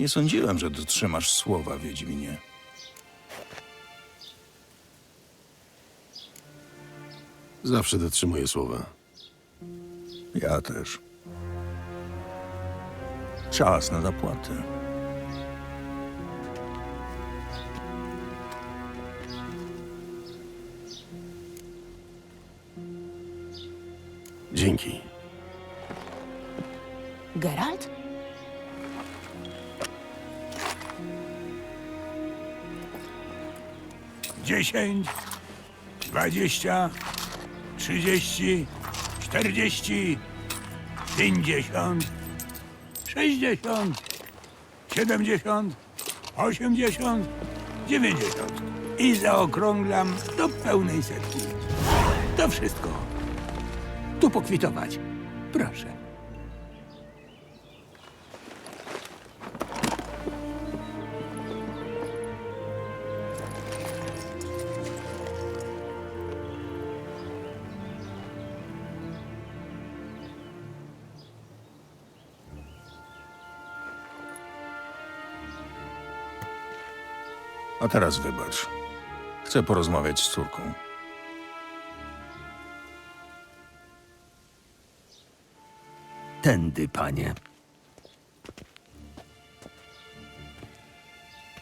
Nie sądziłem, że dotrzymasz słowa, Wiedźminie. Zawsze dotrzymuję słowa. Ja też. Czas na zapłatę. Dzięki. Geralt? Dziesięć, dwadzieścia, trzydzieści, czterdzieści, pięćdziesiąt, sześćdziesiąt, siedemdziesiąt, osiemdziesiąt, dziewięćdziesiąt. I zaokrąglam do pełnej setki. To wszystko. Tu pokwitować. Proszę. A teraz wybacz. Chcę porozmawiać z córką. Tędy, panie.